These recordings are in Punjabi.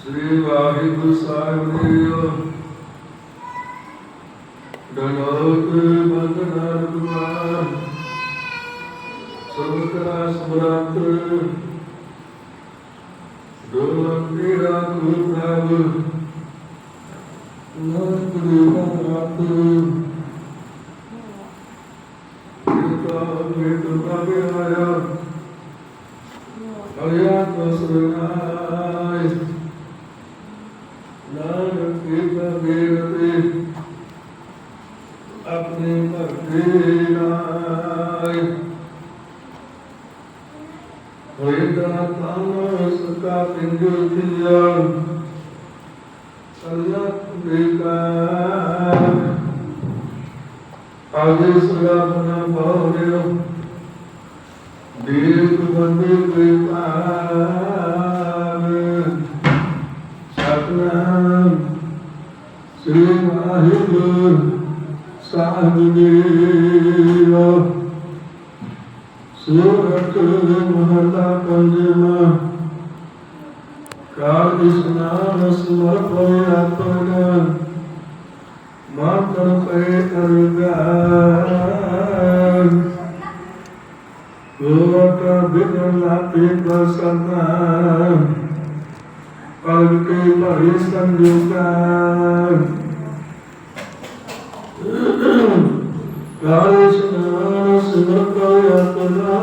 ਸ੍ਰੀ ਵਾਹਿਗੁਰੂ ਸਾਹਿਬ ਜੀਓ ਡਲੋਤ ਬੰਦਨਾਰ ਦੁਆਰ ਸਬਕਰਾ ਸਮਰਤ ਡੋਲਨ ਤੇਰਾ ਗੁਰੂ ਪ੍ਰਭ ਨਾਨਕ ਦੇਵਾ ਰਾਤ ਕਿਰਪਾ ਮੇਟ ਪਾਵੇ ਆਇਆ ਅਲਿਆ ਤਸਰਨਾਇ ਹੋਏ ਦਾ ਤਾਮ ਸਕਾ ਪਿੰਜੋ ਥਿਆ ਅਲਿਆ ਬੇਕਾ ਆਗੇ ਸਦਾ ਬਨਾ ਬਾਹਰਿਓ ਦੇਵ ਬੰਦੇ ਕਿਰਪਾਨ ਸਤਨਾਮ ਸ੍ਰੀ ਵਾਹਿਗੁਰੂ ਸਾਹਿਬ ਜੀ ਸੂਰਤ ਮਹਲਾ ਪੰਜਵਾ। ਕਾਲ ਇਸਨਾਨ ਸਮਰਪਿ ਆਪਣਾ, ਮਾਤਰ ਪੈ ਅਰਗਾਨ। ਕੋਟ ਬਿਨ ਲਾਤੇ ਪ੍ਰਸੰਨਾ ਪਲਕ ਕੇ ਭਰੀ ਸੰਜੋਗਾ। ਆਪਣਾ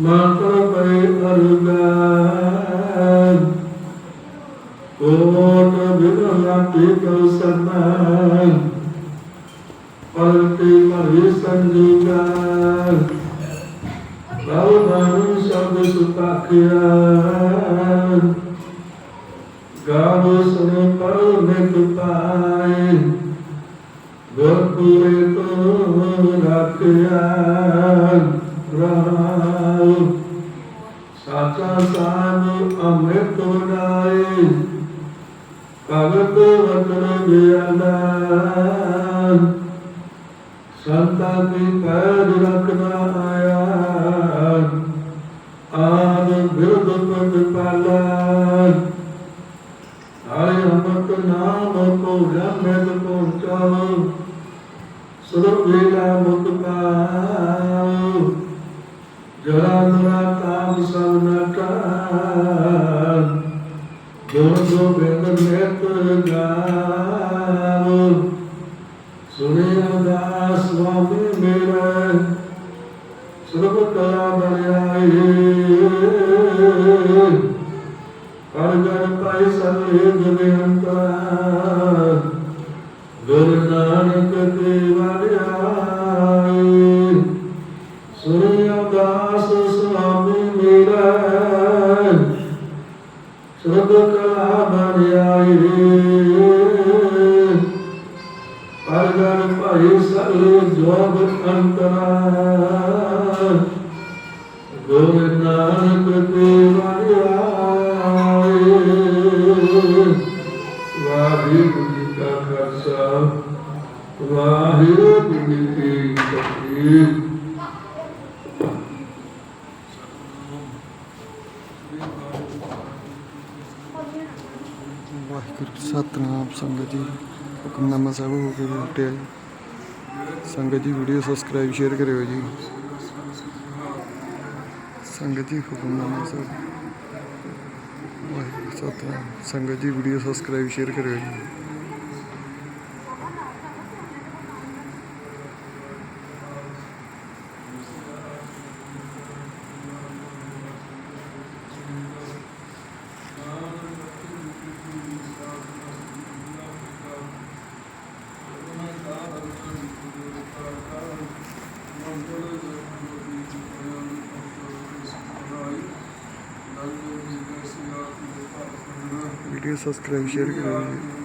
ਮਾਤਰ ਪੈ ਅਰਗਾਨ। ਕੋਟ ਬਿਨ ਲਾਤੇ ਪ੍ਰਸੰਨਾ ਪਲਕੇ ਭਰੇ ਸੰਜੋਗਾ ਬਾਉ ਸਭ ਸੁਪਾਖਿਆ ਗਾਵ ਸੁਨ ਪਰ ਨਿਤ ਪਾਏ। ਗੁਰਪੁਰੇ ਤੋਂ ਰੱਖਿਆ। ਅੰਮ੍ਰਿਤ ਨਾਏ ਭਗਤ ਵਤਨ ਬਿਆਨਾ ਸੰਤਾਂ ਕੀ ਪੈਰ ਰੱਖਣਾ ਆਇਆ। ਆਦ ਬਿਰਦ ਪਦ ਪਾਲਾ। ਆਏ ਅਮਤ ਨਾਮ ਕੋ ਰਮਤ ਪਹੁੰਚਾਓ ਸਰਬ ਵੇਲਾ ਜਰਾ ਜਰਾ ਤਾਮ ਜੋ ਜੋ ਬੇਦ ਮੇਤ ਗਾਓ ਸੁਣਿਆ ਦਾਸ ਸੁਆਮੀ ਮੇਰਾ ਸਰਬ ਕਲਾ ਬਲਿਆਏ ਕਰ ਜਨ ਪਾਈ ਸਭੇ ਜਨੰਤਾ ਗੁਰ ਨਾਨਕ ਤੇ ਸਰਬ ਕਲਾ ਬਲਿਆਏ ਅਗਰ ਭਾਈ ਸਲ ਜੋਗ ਅੰਤਰਾ ਗੁਰ ਨਾਨਕ ਤੇ ਵਾਰਿਆਏ ਵਾਹਿਗੁਰੂ ਜੀ ਕਾ ਖਾਲਸਾ ਵਾਹਿਗੁਰੂ ਜੀ ਕੀ ਫਤਿਹ ਵਾਹਿਗੁਰੂ ਸਤਨਾਮ ਸੰਗਤ ਜੀ। ਹੁਕਮਨਾਮਾ ਸਾਹਿਬ ਹੋ ਕੇ ਬੁੱਟਿਆ ਜੀ। ਸੰਗਤ ਜੀ ਵੀਡੀਓ ਸਬਸਕ੍ਰਾਈਬ ਸ਼ੇਅਰ ਕਰਿਓ ਜੀ। ਸੰਗਤ ਜੀ ਹੁਕਮਨਾਮਾ ਸਾਹਿਬ। ਵਾਹਿਗੁਰੂ, ਸਤਨਾਮ। ਸੰਗਤ ਜੀ ਵੀਡੀਓ ਸਬਸਕ੍ਰਾਈਬ ਸ਼ੇਅਰ ਕਰਿਓ ਜੀ। ਵੀਡੀਓ ਸਬਸਕ੍ਰਾਈਬ ਸ਼ੇਅਰ ਕਰਿਓ ਜੀ